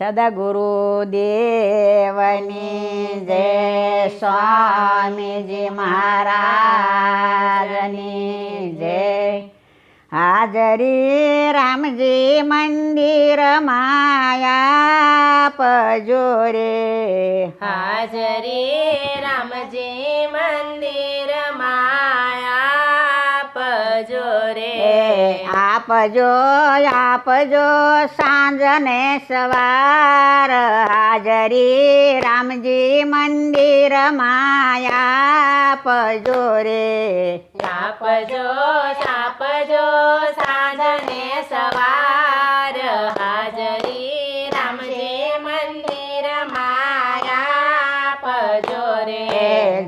સદગુરુ દેવની જય સ્વામીજી મહારાજની જય હાજરી રામજી મંદિર માયા પજોરે હાજરી રામજી મંદિર માયા પજો રે. આપજો આપજો સાંજ સાંજને સવાર. હાજરી રામજી મંદિર માયા પજોરે આપજો આપજો સાંજને સવાર. હાજરી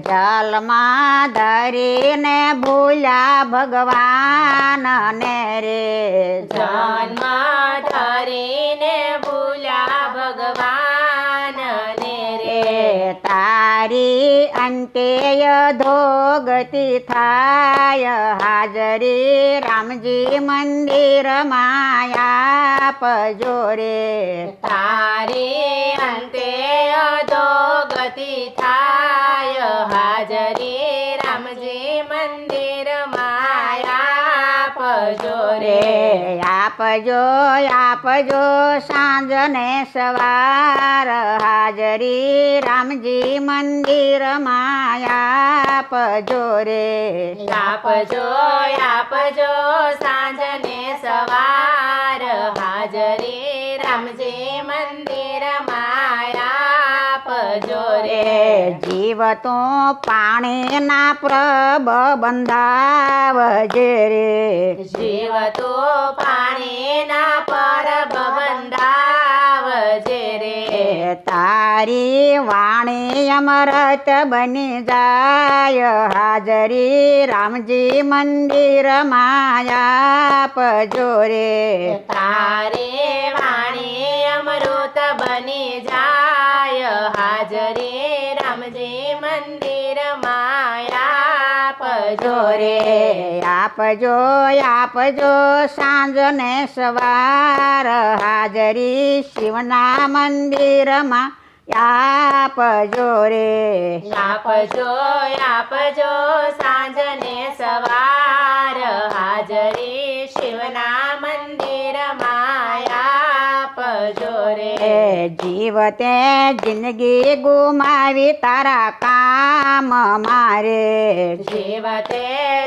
જલમાં ધરીને ભૂલ્યા ભગવાન ને રે. જલમાં ધરીને ભૂલ્યા ભગવાન ને રે. તારી અંત્ય ધોગતિ થાય. હાજરી રામજી મંદિર માયા પજોરે તારી અંતે અધોગતિ થાય હાજરી રામજી મંદિર માયા પજો રે રે આપજો આપજો સાંજને સવાર હાજરી રામજી મંદિર માયા પજોરે આપજો આપજો સાંજને રે રે જીવ તો પાણીના પ્રભ બંધાવજે રે જીવ તો પાણીના પર બંધાવજે રે એ તારી વાણી અમરત બની જાય હાજરી રામજી મંદિર માયા પજોરે તારે વાણી અમૃત બની જાય હાજરી રામજી મંદિર માયા પજો રે, આપજો આપજો સાંજ સાંજને સવાર. હાજરી શિવના મંદિરમાં આપજો રે. આપજો આપજો સાંજને સવાર. હાજરી પજો રે એ જીવતે જિંદગી ગુમાવી તારા કામ મારે જીવતે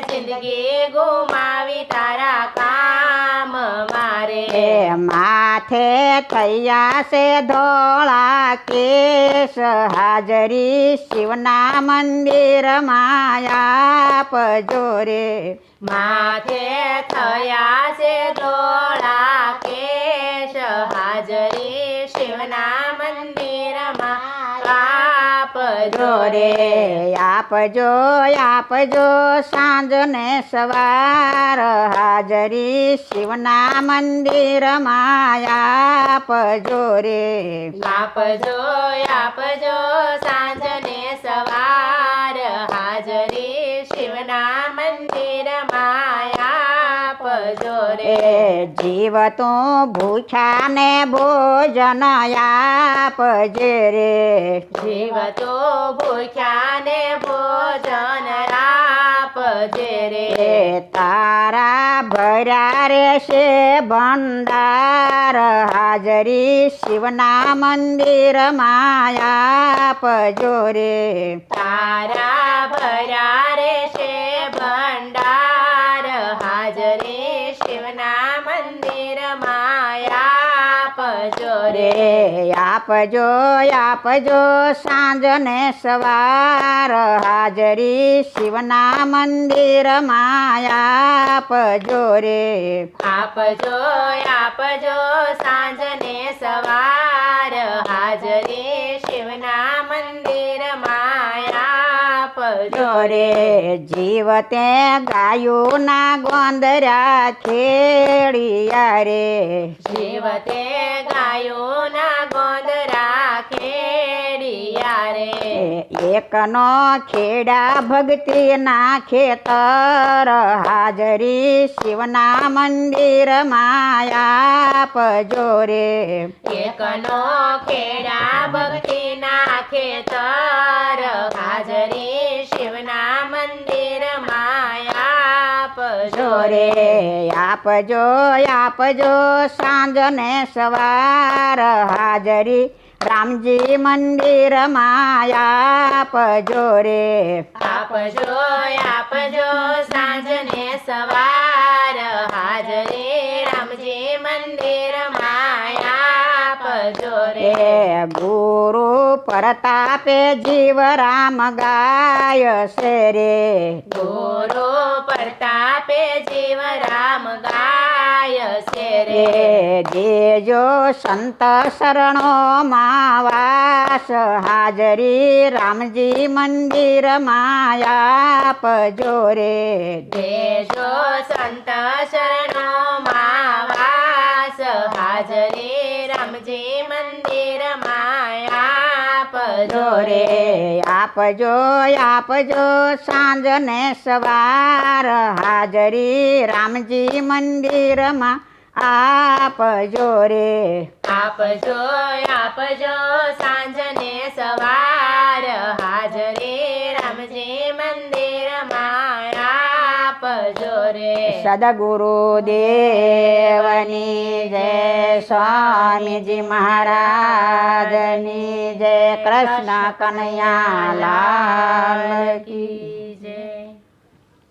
જિંદગી ગુમાવી તારા કામ મારે એ માથે થયા છે ધોળા કેશ હાજરી શિવના મંદિર માયા પજોરે માથે થયા છે ધોળા કેશ હાજરી શિવના મંદિરમાં આપજો રે. આપજો આપજો. સાંજને સવાર હાજરી શિવના મંદિર આપજો પજોરે આપજો આપજો. સાંજને સવાર હાજરી જીવ તો ભૂખ્યા ને ભોજન આપજે રે. જીવ તો ભૂખ્યા ને ભોજન આપજે રે. તારા ભર્યા રહેશે ભંડાર હાજરી શિવના મંદિર માયા પજોરે તારા ભર્યા રે છે આપજો આપજો સાંજને સવાર. હાજરી શિવના મંદિર માયા પજોરે આપજો આપજો સાંજને સવાર. હાજરી શિવના મંદિર માયા પજો જોરે જીવતે ગાયોના ગોંદરા ખેડિયા રે. જીવતે ગાયોના ગોંદરા ખેડિયા રે એ એકનો ખેડા ભક્તિના ખેતર હાજરી શિવના મંદિર માયા પજોરે એકનો ખેડા ભક્તિના ખેતર હાજરી શિવના મંદિર માયા જોરે આપજો આપજો સાંજને સવાર હાજરી. રામજી મંદિરમાં આપજો રે. આપજો આપજો સાંજને સવાર ગુરુ પરતાપે જીવ રામ ગાય છે રે. ગુરુ પરતાપે જીવ રામ ગાય છે રે. દેજો સંત શરણો માવાસ હાજરી રામજી મંદિર આપજો રે. દેજો સંત શરણો માવાસ હાજરી રામજી આપજો રે, આપજો આપજો સાંજને સવાર. હાજરી રામજી મંદિરમાં આપજો રે. આપજો આપજો સાંજને સવાર. રે સદગુરુ દેવની જય સ્વામીજી મહારાજની જય કૃષ્ણ કનૈયા લાલ કી